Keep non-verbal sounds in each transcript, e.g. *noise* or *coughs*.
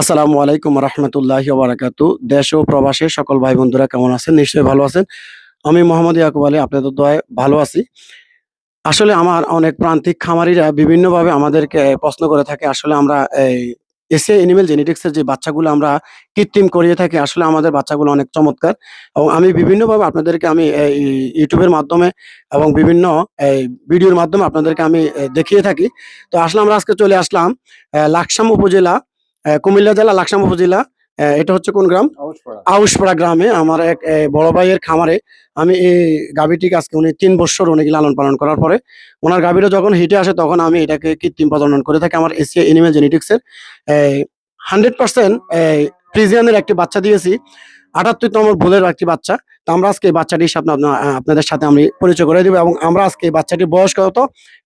আসসালামু আলাইকুম রহমতুল্লাহ বারাকাতু দেশ ও প্রবাসে সকল ভাই বন্ধুরা কেমন আছেন? নিশ্চয়ই ভালো আছেন। আমি মোহাম্মদ ইয়াকুব আলী, আপনাদের দোয়ায় ভালো আছি। আসলে আমার অনেক প্রান্তিক খামারিরা বিভিন্নভাবে আমাদেরকে প্রশ্ন করে থাকে, আসলে আমরা এই এসে এনিমেল জেনেটিক্সের যে বাচ্চাগুলো আমরা কৃত্রিম করিয়ে থাকি, আসলে আমাদের বাচ্চাগুলো অনেক চমৎকার। এবং আমি বিভিন্নভাবে আপনাদেরকে আমি ইউটিউবের মাধ্যমে এবং বিভিন্ন ভিডিওর মাধ্যমে আপনাদেরকে আমি দেখিয়ে থাকি। তো আসলে আমরা আজকে চলে আসলাম লাকসাম উপজেলা কুমিল্লা জেলা লাকসাম উপজেলা। এটা হচ্ছে কোন গ্রাম? আউসপাড়া গ্রামে আমার এক বড় ভাইয়ের খামারে আমি এই গাভীটিকে আজকে উনি তিন বছর উনি লালন পালন করার পরে ওনার গাভীটা যখন হিটে আসে তখন আমি এটাকে কৃত্রিম প্রজনন করে থাকি। আমার এসিয়া এনিমেল জেনেটিক্সের হান্ড্রেড পার্সেন্ট প্রিজিয়ানের একটি বাচ্চা দিয়েছি। আটাত্তরতম ভুলের একটি বাচ্চা। তো আমরা আজকে এই বাচ্চাটির সাথে আপনাদের সাথে আমি পরিচয় করে দিব এবং আমরা আজকে এই বাচ্চাটির বয়স কত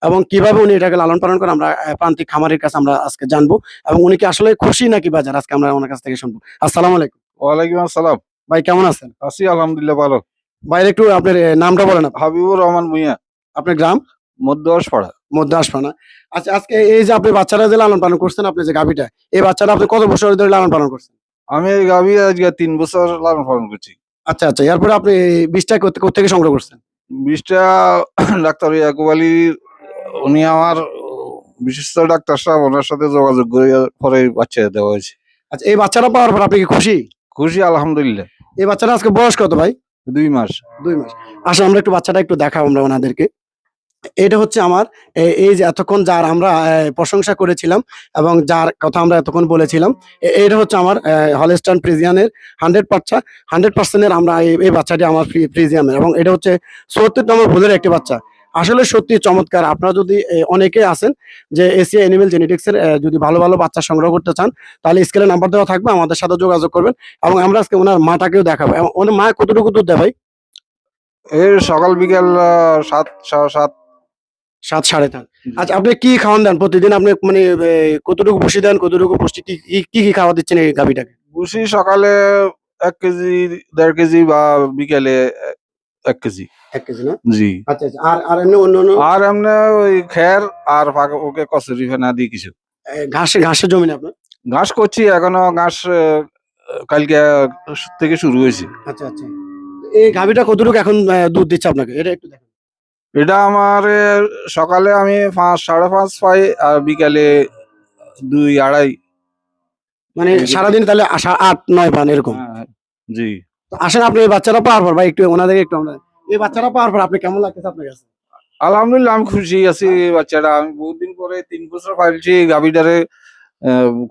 এবং কীভাবে উনি এটাকে লালন পালন করে আমরা প্রান্তিক খামারের কাছে আমরা আজকে জানব এবং উনি কি আসলে খুশি নাকি বাজার? আজকে আমরা ওনার কাছ থেকে শুনব। আসসালাম আলাইকুম। ওয়ালাইকুম আসসালাম। ভাই কেমন আছেন? আছি আলহামদুলিল্লাহ ভালো। বাইরে একটু আপনার নামটা বলেন। হাবিবুর রহমান ভুঁইয়া। আপনার গ্রাম? মধ্য পাড়া মধ্যে আসপানা আচ্ছা আজকে এই যে আপনি বাচ্চারা যে লালন পালন করছেন আপনি যে গাভিটা এই বাচ্চারা আপনি কত বছর ধরে লালন পালন করছেন? আমি এই গাভী আজকে তিন বছর লালন পালন করছি। আচ্ছা আচ্ছা এরপরে আপনি বীজটা কোথেকে সংগ্রহ করছেন? বিষটা *coughs* ডাক্তার ইয়াকুব আলী উনি আমার বিশিষ্ট ডাক্তার সাহেব ওনার সাথে যোগাযোগ করে পরে বাচ্চা দেওয়া হয়েছে। আচ্ছা এই বাচ্চারা পাওয়ার পর আপনি কি খুশি? খুশি আলহামদুলিল্লাহ। এই বাচ্চারা আজকে বয়স কত ভাই? দুই মাস। দুই মাস। আসলে আমরা একটু বাচ্চাটা একটু দেখাবো আমরা ওনাদেরকে। এটা হচ্ছে আমার এই যে এতক্ষণ যার আমরা প্রশংসা করেছিলাম এবং যার কথা আমরা এতক্ষণ বলেছিলাম এটা হচ্ছে আমার হলেস্টান প্রিজিয়ানের হান্ড্রেড পার্সেন্ট হান্ড্রেড পার্সেন্টের আমরা এই- বাচ্চাটি আমার প্রিজিয়ামের এবং এটা হচ্ছে সত্তর নম্বর ভুলের একটি বাচ্চা। আসলে সত্যি চমৎকার, আপনারা যদি অনেকে আছেন যে এসিয়া এনিমেল জেনেটিক্সের যদি ভালো ভালো বাচ্চা সংগ্রহ করতে চান, তাহলে স্কেলে নাম্বার দেওয়া থাকবে, আমাদের সাথে যোগাযোগ করবেন এবং আমরা আজকে ওনার মাটাকেও দেখাবো। ওনার মা কতটুকু দুধ দেয় ভাই? এর সকাল বিকাল সাত সাত সাত সাড়ে সাত আচ্ছা আপনি কি খাওয়ান দেন প্রতিদিন? আপনি মানে কতটুকু পুষ্টি দেন কতটুকু পুষ্টি কি কি- খাওয়া দিচ্ছেন এই গাভিটাকে? ভুসি সকালে এক কেজি দেড় কেজি বা বিকেলে এক কেজি। এক কেজি না? জি। আচ্ছা আচ্ছা। আর আর এমনি অন্য অন্য? আর এমনি ওই খের আর ওকে কচুরি ফেনা দিই কিছু। এ, ঘাসে জমি না আপনার? ঘাস করছি এখনও ঘাস কালকে থেকে শুরু হয়েছে। আচ্ছা আচ্ছা। এই গাভিটা কতটুকু এখন দুধ দিচ্ছে আপনাকে? এটা একটু দেখেন। এটা আমার সকালে আমি পাঁচ সাড়ে পাঁচ পাই আর বিকালে দুই আড়াই। মানে সারাদিন তাহলে আসা আট নয় পান এরকম? হ্যাঁ, জি। আসেন আপনি এই বাচ্চারা পাওয়ার পর ভাই একটু ওনাদের একটু আমরা এই বাচ্চারা পাওয়ার পর আপনি কেমন লাগতেছে আপনার কাছে? আলহামদুলিল্লাহ আমি খুশি আছি এই বাচ্চাটা আমি বহুদিন পরে তিন বছর পাইছি গাভিটারে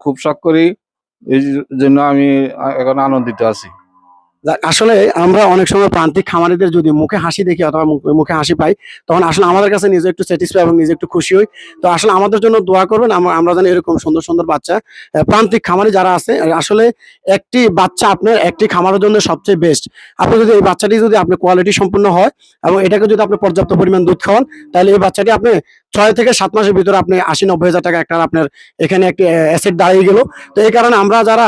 খুব শখ করি। এই জন্য আমি এখন আনন্দিত আছি। আসলে আমরা অনেক সময় প্রান্তিক খামারিদের যদি মুখে হাসি দেখি অথবা মুখ- হাসি পাই, তখন আসলে আমাদের কাছে নিজে একটু স্যাটিসফাই এবং নিজে একটু খুশি হই। তো আসলে আমাদের জন্য দোয়া করবেন আমরা জানি এরকম সুন্দর সুন্দর বাচ্চা প্রান্তিক খামারি যারা আছে, আসলে একটি বাচ্চা আপনার একটি খামারের জন্য সবচেয়ে বেস্ট আপনি যদি এই বাচ্চাটি যদি আপনি কোয়ালিটি সম্পূর্ণ হয় এবং এটাকে যদি আপনি পর্যাপ্ত পরিমাণ দুধ খাওয়ান, তাহলে এই বাচ্চাটি আপনি ছয় থেকে সাত মাসের ভিতরে আপনি আশি নব্বই হাজার টাকা একটা আপনার এখানে একটি অ্যাসেট দাঁড়িয়ে গেল। তো এই কারণে আমরা যারা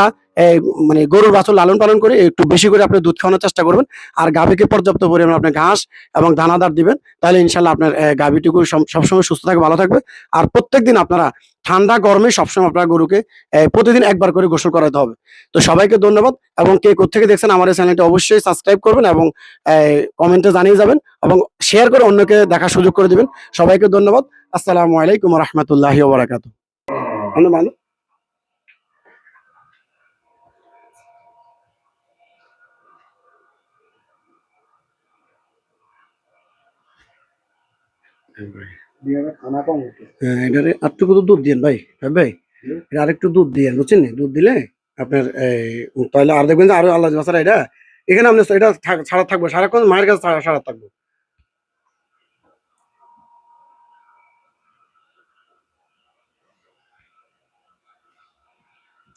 মানে গরুর বাছুর লালন পালন করে একটু বেশি করে আপনি দুধ খাওয়ানোর চেষ্টা করবেন। আর গাভীকে পর্যাপ্ত পরিমাণে আপনি ঘাস এবং দানাদার দিবেন, তাহলে ইনশাল্লাহ আপনার গাভীটুকু সবসময় সুস্থ থাকবে ভালো থাকবে। আর প্রত্যেকদিন আপনারা ঠান্ডা, গরমে সবসময় আপনার গরুকে প্রতিদিন একবার করে গোসল করাতে হবে। তো সবাইকে ধন্যবাদ এবং কে কোথেকে দেখছেন আমার এই চ্যানেলটি অবশ্যই সাবস্ক্রাইব করবেন এবং কমেন্টে জানিয়ে যাবেন এবং শেয়ার করে অন্যকে দেখার সুযোগ করে দিবেন। সবাইকে ধন্যবাদ। আসসালামু আলাইকুম রহমতুল্লাহি ওবরাকাত ভালো হ্যাঁ, এটারে আরেকটু দুধ দিয়েন ভাই হ্যাঁ ভাই? এটা আরেকটু দুধ দিয়েন বুঝছেন দুধ দিলে আপনার এই, তাহলে আর দেখবেন যে আরও আল্লাহ বাসারা এটা এখানে আপনি এটা ছাড়া থাকব সারাক্ষণ মায়ের কাছে ছাড়া সারা থাকব।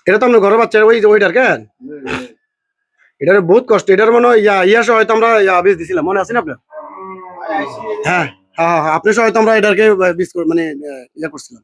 এটা তো আপনার ঘরের বাচ্চা ওই ওইটার কেন? এটার বহুত কষ্ট এটার মনে হয় ইয়া ইয়া সহ হয়তো আমরা বীজ দিছিলাম মনে আছে না আপনার? হ্যাঁ। হ্যাঁ হ্যাঁ হ্যাঁ আপনি সহ তো আমরা এটাকে মানে ইয়ে করছিলাম।